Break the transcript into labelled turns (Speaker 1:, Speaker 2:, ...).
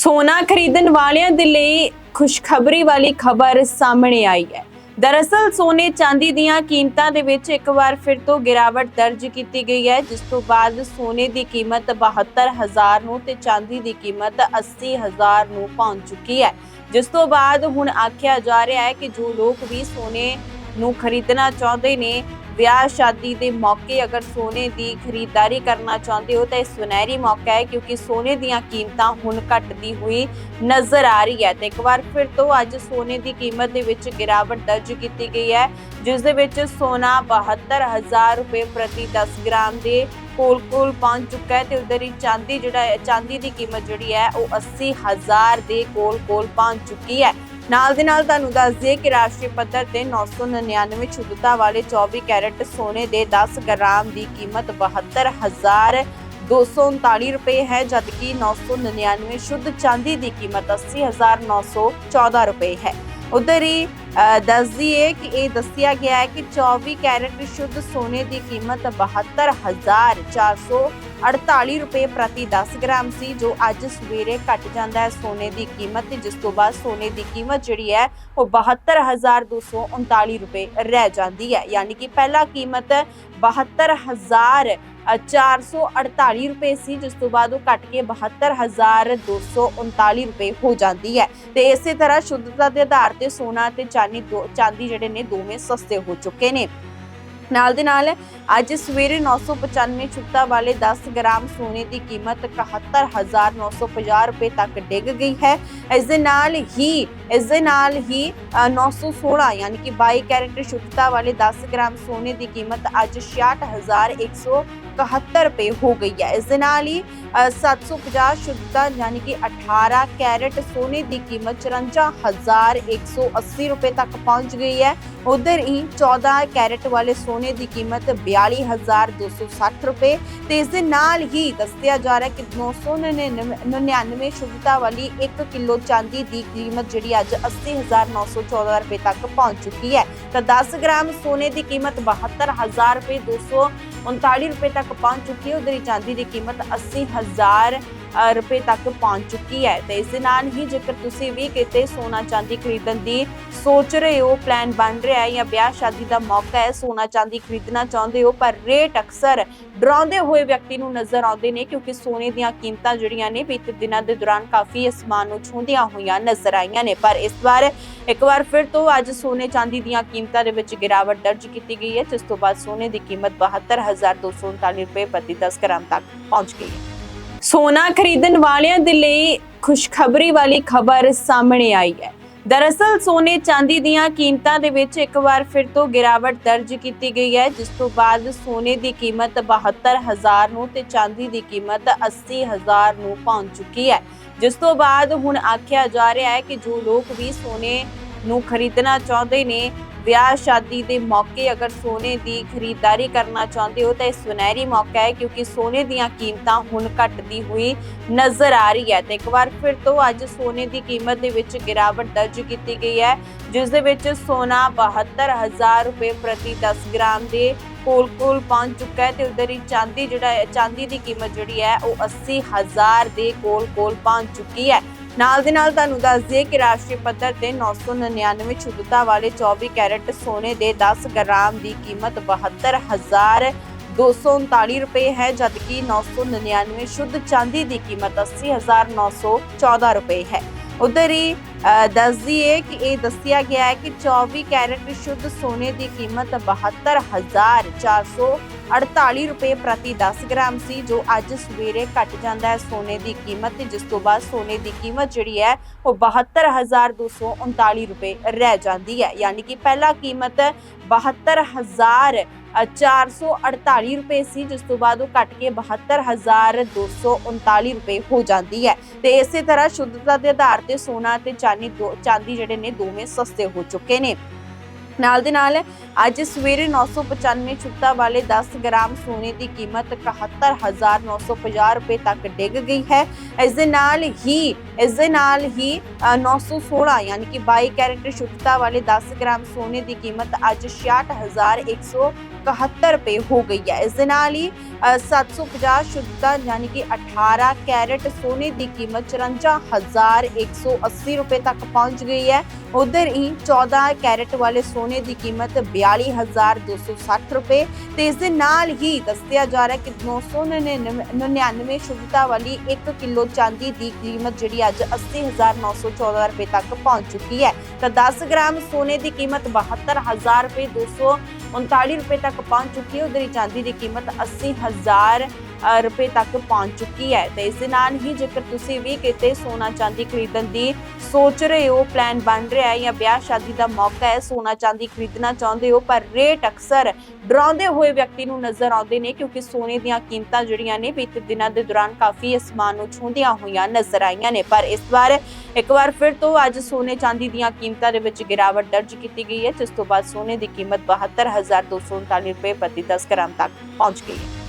Speaker 1: ਸੋਨਾ ਖਰੀਦਣ ਵਾਲਿਆਂ ਦੇ ਲਈ ਖੁਸ਼ਖਬਰੀ ਵਾਲੀ ਖਬਰ ਸਾਹਮਣੇ ਆਈ ਹੈ। ਦਰਅਸਲ ਸੋਨੇ ਚਾਂਦੀ ਦੀਆਂ ਕੀਮਤਾਂ ਦੇ ਵਿੱਚ ਇੱਕ ਵਾਰ ਫਿਰ ਤੋਂ ਗਿਰਾਵਟ ਦਰਜ ਕੀਤੀ ਗਈ ਹੈ, ਜਿਸ ਤੋਂ ਬਾਅਦ ਸੋਨੇ ਦੀ ਕੀਮਤ 72000 ਨੂੰ ਤੇ ਚਾਂਦੀ ਦੀ ਕੀਮਤ 80000 ਨੂੰ ਪਹੁੰਚ ਚੁੱਕੀ ਹੈ। ਜਿਸ ਤੋਂ ਬਾਅਦ ਹੁਣ ਆਖਿਆ ਜਾ ਰਿਹਾ ਹੈ ਕਿ ਜੋ ਲੋਕ ਵੀ ਸੋਨੇ ਨੂੰ ਖਰੀਦਣਾ ਚਾਹੁੰਦੇ ਨੇ ਵਿਆਹ ਸ਼ਾਦੀ ਦੇ ਮੌਕੇ ਅਗਰ ਸੋਨੇ ਦੀ ਖਰੀਦਦਾਰੀ ਕਰਨਾ ਚਾਹੁੰਦੇ ਹੋ ਤਾਂ ਇਹ ਸੁਨਹਿਰੀ ਮੌਕਾ ਹੈ ਕਿਉਂਕਿ ਸੋਨੇ ਦੀਆਂ ਕੀਮਤਾਂ ਹੁਣ ਘਟਦੀ ਹੋਈ ਨਜ਼ਰ ਆ ਰਹੀ ਹੈ ਤੇ ਇੱਕ ਵਾਰ ਫਿਰ ਤੋਂ ਅੱਜ ਸੋਨੇ ਦੀ ਕੀਮਤ ਦੇ ਵਿੱਚ ਗਿਰਾਵਟ ਦਰਜ ਕੀਤੀ ਗਈ ਹੈ, ਜਿਸ ਦੇ ਵਿੱਚ ਸੋਨਾ 72000 ਰੁਪਏ ਪ੍ਰਤੀ 10 ਗ੍ਰਾਮ ਦੇ ਕੋਲ ਕੋਲ ਪਹੁੰਚ ਚੁੱਕਾ ਹੈ ਤੇ ਉਧਰ ਹੀ ਚਾਂਦੀ ਜਿਹੜਾ ਚਾਂਦੀ ਦੀ ਕੀਮਤ ਜਿਹੜੀ ਹੈ ਉਹ 80000 ਦੇ ਕੋਲ ਕੋਲ ਪਹੁੰਚ ਚੁੱਕੀ ਹੈ। ਨਾਲ ਦੇ ਨਾਲ ਤੁਹਾਨੂੰ ਦੱਸ ਦਈਏ ਕਿ ਰਾਸ਼ਟਰੀ ਪੱਧਰ ਤੇ 999 ਸ਼ੁੱਧਤਾ ਵਾਲੇ 24 ਕੈਰਟ ਸੋਨੇ ਦੇ 10 ਗ੍ਰਾਮ ਦੀ ਕੀਮਤ 72000 239 ਰੁਪਏ ਹੈ, ਜਦਕਿ 999 ਸ਼ੁੱਧ ਚਾਂਦੀ ਦੀ ਕੀਮਤ 80914 ਰੁਪਏ ਹੈ। ਉਧਰ ਹੀ ਦੱਸ ਦਈਏ ਕਿ ਇਹ ਦੱਸਿਆ ਗਿਆ ਹੈ ਕਿ 24 ਕੈਰਟ ਸ਼ੁੱਧ ਸੋਨੇ ਦੀ ਕੀਮਤ 72448 ਰੁਪਏ ਪ੍ਰਤੀ 10 ਗ੍ਰਾਮ ਸੀ, ਜੋ ਅੱਜ ਸਵੇਰੇ ਘਟ ਜਾਂਦਾ ਹੈ ਸੋਨੇ ਦੀ ਕੀਮਤ ਜਿਸ ਤੋਂ ਬਾਅਦ ਸੋਨੇ ਦੀ ਕੀਮਤ ਜਿਹੜੀ ਹੈ ਉਹ 72239 ਰੁਪਏ ਰਹਿ ਜਾਂਦੀ ਹੈ। ਯਾਨੀ ਕਿ ਪਹਿਲਾ ਕੀਮਤ 72000 448 ਰੁਪਏ ਸੀ ਜਿਸ ਤੋਂ ਬਾਅਦ ਉਹ ਘਟ ਕੇ 72239 ਰੁਪਏ ਹੋ ਜਾਂਦੀ ਹੈ। ਤੇ ਇਸੇ ਤਰ੍ਹਾਂ ਸ਼ੁੱਧਤਾ ਦੇ ਆਧਾਰ ਤੇ ਸੋਨਾ ਤੇ ਚਾਂਦੀ ਦੋ- ਚਾਂਦੀ ਜਿਹੜੇ ਨੇ ਦੋਵੇਂ ਸਸਤੇ ਹੋ ਚੁੱਕੇ ਨੇ। ਨਾਲ ਦੇ ਨਾਲ ਅੱਜ ਸਵੇਰੇ 995 ਛੁੱਟਾ ਵਾਲੇ 10 ਗ੍ਰਾਮ ਸੋਨੇ ਦੀ ਕੀਮਤ 71950 ਰੁਪਏ ਤੱਕ ਡਿੱਗ ਗਈ ਹੈ। ਇਸ ਦੇ ਨਾਲ ਹੀ ਇਸ ਦੇ ਨਾਲ ਹੀ ਅ, 916 ਯਾਨੀ ਕਿ 22 ਕੈਰਟ ਸ਼ੁੱਧਤਾ ਵਾਲੇ 10 ਗ੍ਰਾਮ ਸੋਨੇ ਦੀ ਕੀਮਤ ਅੱਜ 66171 ਰੁਪਏ ਹੋ ਗਈ ਹੈ। ਇਸ ਦੇ ਨਾਲ ਹੀ ਅ, 750 ਸ਼ੁੱਧਤਾ ਯਾਨੀ ਕਿ 18 ਕੈਰਟ ਸੋਨੇ ਦੀ ਕੀਮਤ 54180 ਰੁਪਏ ਤੱਕ ਪਹੁੰਚ ਗਈ ਹੈ। ਉਧਰ ਹੀ 14 ਕੈਰਟ ਵਾਲੇ ਸੋਨੇ ਦੀ ਕੀਮਤ 42260 ਰੁਪਏ ਤੇ ਇਸ ਦੇ ਨਾਲ ਹੀ ਦੱਸਿਆ ਜਾ ਰਿਹਾ ਹੈ ਕਿ 999 ਸ਼ੁੱਧਤਾ ਵਾਲੀ 1 ਕਿਲੋ ਚਾਂਦੀ ਦੀ ਕੀਮਤ ਜਿਹੜੀ ਅੱਜ 80914 ਰੁਪਏ ਤੱਕ ਪਹੁੰਚ ਚੁੱਕੀ ਹੈ। ਤਾਂ 10 ਗ੍ਰਾਮ ਸੋਨੇ ਦੀ ਕੀਮਤ 72000 ਰੁਪਏ 239 ਰੁਪਏ ਤੱਕ ਪਹੁੰਚ ਚੁੱਕੀ ਹੈ। ਉਧਰ ਹੀ ਚਾਂਦੀ ਦੀ ਕੀਮਤ 80000 ਅ, ਰੁਪਏ ਤੱਕ ਪਹੁੰਚ ਚੁੱਕੀ ਹੈ। ਤੇ ਇਸ ਦੇ ਨਾਲ ਹੀ ਜੇਕਰ ਤੁਸੀਂ ਵੀ ਕਿਤੇ ਸੋਨਾ ਚਾਂਦੀ ਖਰੀਦਣ ਦੀ ਸੋਚ ਰਹੇ ਹੋ ਪਲਾਨ ਬਣ ਰਿਹਾ ਹੈ ਜਾਂ ਵਿਆਹ ਸ਼ਾਦੀ ਦਾ ਮੌਕਾ ਹੈ, ਸੋਨਾ ਚਾਂਦੀ ਖਰੀਦਣਾ ਚਾਹੁੰਦੇ ਹੋ, ਪਰ ਰੇਟ ਅਕਸਰ ਡਰਾਉਂਦੇ ਹੋਏ ਵਿਅਕਤੀ ਨੂੰ ਨਜ਼ਰ ਆਉਂਦੇ ਨੇ ਕਿਉਂਕਿ ਸੋਨੇ ਦੀਆਂ ਕੀਮਤਾਂ ਜਿਹੜੀਆਂ ਨੇ ਬੀਤੇ ਦਿਨਾਂ ਦੇ ਦੌਰਾਨ ਕਾਫੀ ਅਸਮਾਨ ਨੂੰ ਛੂੰਹਦੀਆਂ ਹੋਈਆਂ ਨਜ਼ਰ ਆਈਆਂ ਨੇ। ਪਰ ਇਸ ਵਾਰ ਇੱਕ ਵਾਰ ਫਿਰ ਤੋਂ ਅੱਜ ਸੋਨੇ ਚਾਂਦੀ ਦੀਆਂ ਕੀਮਤਾਂ ਦੇ ਵਿੱਚ ਗਿਰਾਵਟ ਦਰਜ ਕੀਤੀ ਗਈ ਹੈ, ਜਿਸ ਤੋਂ ਬਾਅਦ ਸੋਨੇ ਦੀ ਕੀਮਤ 72239 ਰੁਪਏ ਪ੍ਰਤੀ 10 ਗ੍ਰਾਮ ਤੱਕ ਪਹੁੰਚ ਗਈ ਹੈ। ਸੋਨਾ ਖਰੀਦਣ ਵਾਲਿਆਂ ਦੇ ਲਈ ਖੁਸ਼ਖਬਰੀ ਵਾਲੀ ਖਬਰ ਸਾਹਮਣੇ ਆਈ ਹੈ। ਦਰਅਸਲ ਸੋਨੇ ਚਾਂਦੀ ਦੀਆਂ ਕੀਮਤਾਂ ਦੇ ਵਿੱਚ ਇੱਕ ਵਾਰ ਫਿਰ ਤੋਂ ਗਿਰਾਵਟ ਦਰਜ ਕੀਤੀ ਗਈ ਹੈ, ਜਿਸ ਤੋਂ ਬਾਅਦ ਸੋਨੇ ਦੀ ਕੀਮਤ 72000 ਨੂੰ ਤੇ ਚਾਂਦੀ ਦੀ ਕੀਮਤ 80000 ਨੂੰ ਪਹੁੰਚ ਚੁੱਕੀ ਹੈ। ਜਿਸ ਤੋਂ ਬਾਅਦ ਹੁਣ ਆਖਿਆ ਜਾ ਰਿਹਾ ਹੈ ਕਿ ਜੋ ਲੋਕ ਵੀ ਸੋਨੇ ਨੂੰ ਖਰੀਦਣਾ ਚਾਹੁੰਦੇ ਨੇ ਵਿਆਹ ਸ਼ਾਦੀ ਦੇ ਮੌਕੇ ਅਗਰ ਸੋਨੇ ਦੀ ਖਰੀਦਦਾਰੀ ਕਰਨਾ ਚਾਹੁੰਦੇ ਹੋ ਤਾਂ ਇਹ ਸੁਨਹਿਰੀ ਮੌਕਾ ਹੈ, ਕਿਉਂਕਿ ਸੋਨੇ ਦੀਆਂ ਕੀਮਤਾਂ ਹੁਣ ਘਟਦੀ ਹੋਈ ਨਜ਼ਰ ਆ ਰਹੀ ਹੈ। ਤੇ ਇੱਕ ਵਾਰ ਫਿਰ ਤੋਂ ਅੱਜ ਸੋਨੇ ਦੀ ਕੀਮਤ ਦੇ ਵਿੱਚ ਗਿਰਾਵਟ ਦਰਜ ਕੀਤੀ ਗਈ ਹੈ, ਜਿਸ ਦੇ ਵਿੱਚ ਸੋਨਾ 72000 ਰੁਪਏ ਪ੍ਰਤੀ 10 ਗ੍ਰਾਮ ਦੇ ਕੋਲ ਕੋਲ ਪਹੁੰਚ ਚੁੱਕਾ ਹੈ ਤੇ ਉਧਰ ਹੀ ਚਾਂਦੀ ਜਿਹੜਾ, ਚਾਂਦੀ ਦੀ ਕੀਮਤ ਜਿਹੜੀ ਹੈ, ਉਹ 80000 ਦੇ ਕੋਲ ਕੋਲ ਪਹੁੰਚ ਚੁੱਕੀ ਹੈ। ਨਾਲ ਦੇ ਨਾਲ ਤੁਹਾਨੂੰ ਦੱਸ ਦਈਏ ਕਿ ਰਾਸ਼ਟਰੀ ਪੱਧਰ ਤੇ 999 ਸ਼ੁੱਧਤਾ ਵਾਲੇ 24 ਕੈਰਟ ਸੋਨੇ ਦੇ 10 ਗ੍ਰਾਮ ਦੀ ਕੀਮਤ 72000 239 ਰੁਪਏ ਹੈ, ਜਦਕਿ 999 ਸ਼ੁੱਧ ਚਾਂਦੀ ਦੀ ਕੀਮਤ 80914 ਰੁਪਏ ਹੈ। ਉਧਰ ਹੀ ਦੱਸ ਦਈਏ ਕਿ ਇਹ ਦੱਸਿਆ ਗਿਆ ਹੈ ਕਿ 24 ਕੈਰਟ ਸ਼ੁੱਧ ਸੋਨੇ ਦੀ ਕੀਮਤ 72448 ਰੁਪਏ ਪ੍ਰਤੀ 10 ਗ੍ਰਾਮ ਸੀ, ਜੋ ਅੱਜ ਸਵੇਰੇ ਘਟ ਜਾਂਦਾ ਹੈ ਸੋਨੇ ਦੀ ਕੀਮਤ ਤੇ ਜਿਸ ਤੋਂ ਬਾਅਦ ਸੋਨੇ ਦੀ ਕੀਮਤ ਜਿਹੜੀ ਹੈ ਉਹ 72239 ਰੁਪਏ ਰਹਿ ਜਾਂਦੀ ਹੈ। ਯਾਨੀ ਕਿ ਪਹਿਲਾ ਕੀਮਤ 72000 448 ਰੁਪਏ ਸੀ, ਜਿਸ ਤੋਂ ਬਾਅਦ ਉਹ ਘਟ ਕੇ 72239 ਰੁਪਏ ਹੋ ਜਾਂਦੀ ਹੈ। ਤੇ ਇਸੇ ਤਰ੍ਹਾਂ ਸ਼ੁੱਧਤਾ ਦੇ ਆਧਾਰ ਤੇ ਸੋਨਾ ਤੇ ਚਾਂਦੀ ਦੋ- ਚਾਂਦੀ ਜਿਹੜੇ ਨੇ ਦੋਵੇਂ ਸਸਤੇ ਹੋ ਚੁੱਕੇ ਨੇ। ਨਾਲ ਦੇ ਨਾਲ ਅੱਜ ਸਵੇਰੇ 995 ਛੁੱਟਾ ਵਾਲੇ 10 ਗ੍ਰਾਮ ਸੋਨੇ ਦੀ ਕੀਮਤ 71950 ਰੁਪਏ ਤੱਕ ਡਿੱਗ ਗਈ ਹੈ। ਇਸ ਦੇ ਨਾਲ ਹੀ ਇਸ ਦੇ ਨਾਲ ਹੀ ਅ, 916 ਯਾਨੀ ਕਿ 22 ਕੈਰਟ ਸ਼ੁੱਧਤਾ ਵਾਲੇ 10 ਗ੍ਰਾਮ ਸੋਨੇ ਦੀ ਕੀਮਤ ਅੱਜ 66100 71 ਰੁਪਏ ਹੋ ਗਈ ਹੈ। ਇਸ ਦੇ ਨਾਲ ਹੀ ਅ, 750 ਸ਼ੁੱਧਤਾ ਯਾਨੀ ਕਿ 18 ਕੈਰਟ ਸੋਨੇ ਦੀ ਕੀਮਤ 54180 ਰੁਪਏ ਤੱਕ ਪਹੁੰਚ ਗਈ ਹੈ। ਉਧਰ ਹੀ 14 ਕੈਰਟ ਵਾਲੇ ਸੋਨੇ ਦੀ ਕੀਮਤ 42260 ਰੁਪਏ ਤੇ ਇਸ ਦੇ ਨਾਲ ਹੀ ਦੱਸਿਆ ਜਾ ਰਿਹਾ ਕਿ 999 ਸ਼ੁੱਧਤਾ ਵਾਲੀ 1 ਕਿਲੋ ਚਾਂਦੀ ਦੀ ਕੀਮਤ ਜਿਹੜੀ ਅੱਜ 80914 ਰੁਪਏ ਤੱਕ ਪਹੁੰਚ ਚੁੱਕੀ ਹੈ। ਤਾਂ 10 ਗ੍ਰਾਮ ਸੋਨੇ ਦੀ ਕੀਮਤ 72000 ਰੁਪਏ 239 ਰੁਪਏ ਤੱਕ ਪਹੁੰਚ ਚੁੱਕੀ ਹੈ। ਉਧਰ ਹੀ ਚਾਂਦੀ ਦੀ ਕੀਮਤ 80000 ਅ, ਰੁਪਏ ਤੱਕ ਪਹੁੰਚ ਚੁੱਕੀ ਹੈ। ਤੇ ਇਸ ਦੇ ਨਾਲ ਹੀ ਜੇਕਰ ਤੁਸੀਂ ਵੀ ਕਿਤੇ ਸੋਨਾ ਚਾਂਦੀ ਖਰੀਦਣ ਦੀ ਸੋਚ ਰਹੇ ਹੋ ਪਲਾਨ ਬਣ ਰਿਹਾ ਹੈ ਜਾਂ ਵਿਆਹ ਸ਼ਾਦੀ ਦਾ ਮੌਕਾ ਹੈ, ਸੋਨਾ ਚਾਂਦੀ ਖਰੀਦਣਾ ਚਾਹੁੰਦੇ ਹੋ, ਪਰ ਰੇਟ ਅਕਸਰ ਡਰਾਉਂਦੇ ਹੋਏ ਵਿਅਕਤੀ ਨੂੰ ਨਜ਼ਰ ਆਉਂਦੇ ਨੇ ਕਿਉਂਕਿ ਸੋਨੇ ਦੀਆਂ ਕੀਮਤਾਂ ਜਿਹੜੀਆਂ ਨੇ ਬੀਤੇ ਦਿਨਾਂ ਦੇ ਦੌਰਾਨ ਕਾਫੀ ਅਸਮਾਨ ਨੂੰ ਛੂੰਹਦੀਆਂ ਹੋਈਆਂ ਨਜ਼ਰ ਆਈਆਂ ਨੇ। ਪਰ ਇਸ ਵਾਰ ਇੱਕ ਵਾਰ ਫਿਰ ਤੋਂ ਅੱਜ ਸੋਨੇ ਚਾਂਦੀ ਦੀਆਂ ਕੀਮਤਾਂ ਦੇ ਵਿੱਚ ਗਿਰਾਵਟ ਦਰਜ ਕੀਤੀ ਗਈ ਹੈ, ਜਿਸ ਤੋਂ ਬਾਅਦ ਸੋਨੇ ਦੀ ਕੀਮਤ 72239 ਰੁਪਏ ਪ੍ਰਤੀ 10 ਗ੍ਰਾਮ ਤੱਕ ਪਹੁੰਚ ਗਈ ਹੈ।